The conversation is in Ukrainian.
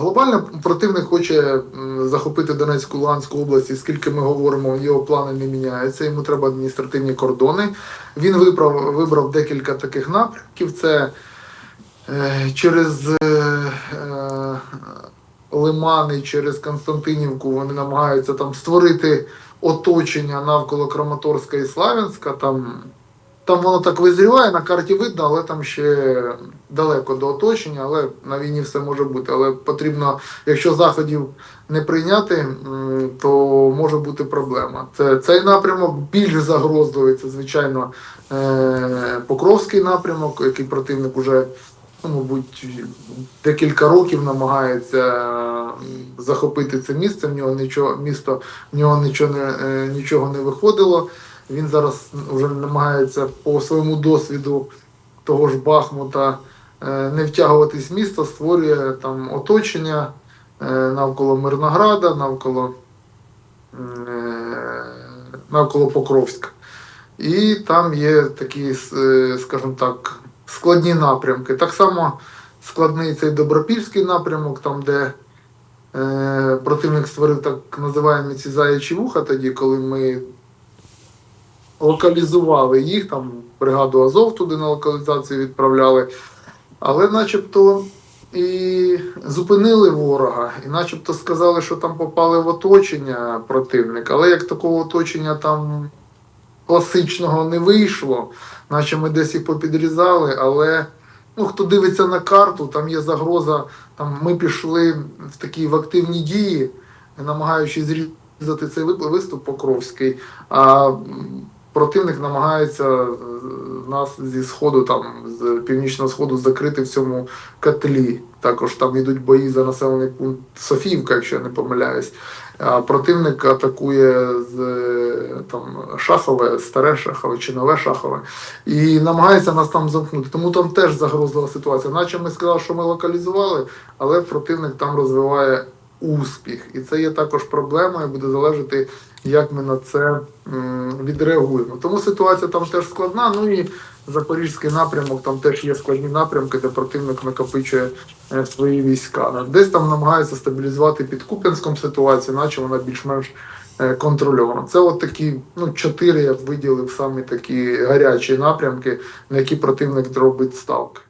глобально противник хоче захопити Донецьку Луганську область, і скільки ми говоримо, його плани не міняються. Йому треба адміністративні кордони. Він вибрав, вибрав декілька таких напрямків. Це е, через е, е, Лимани, через Константинівку вони намагаються там створити оточення навколо Краматорська і Славянська. Там, там воно так визріває, на карті видно, але там ще далеко до оточення, але на війні все може бути. Але потрібно, якщо заходів не прийняти, то може бути проблема. Це цей напрямок більш загрозливий. Це звичайно е, Покровський напрямок, який противник уже. Ну, мабуть, декілька років намагається захопити це місце. В нього нічого місто в нього нічого не е, нічого не виходило. Він зараз вже намагається по своєму досвіду того ж Бахмута е, не втягуватись в місто, створює там оточення е, навколо Мирнограда, навколо, е, навколо Покровська. І там є такі, скажімо так, складні напрямки. Так само складний цей Добропільський напрямок, там, де противник створив так називаємо ці заячі вуха тоді, коли ми локалізували їх, там бригаду Азов туди на локалізацію відправляли, але начебто і зупинили ворога, і начебто сказали, що там попали в оточення противника, але як такого оточення там класичного не вийшло, наче ми десь їх попідрізали, але ну, хто дивиться на карту, там є загроза, там ми пішли в такі в активні дії, намагаючись зрізати цей виступ Покровський, а противник намагається е, нас зі сходу, там з північного сходу закрити в цьому котлі. Також там йдуть бої за населений пункт Софіївка, якщо я не помиляюсь. А противник атакує з е, там Шахове, старе Шахове чи нове Шахове, і намагається нас там замкнути. Тому там теж загрозлива ситуація. Наче ми сказали, що ми локалізували, але противник там розвиває успіх. І це є також проблема, і буде залежати, як ми на це відреагуємо. Тому ситуація там теж складна. Ну і Запорізький напрямок, там теж є складні напрямки, де противник накопичує е, свої війська. Десь там намагається стабілізувати під Куп'янськом ситуацію, наче вона більш-менш е, контрольована. Це от такі, ну, чотири я б виділив самі такі гарячі напрямки, на які противник робить ставки.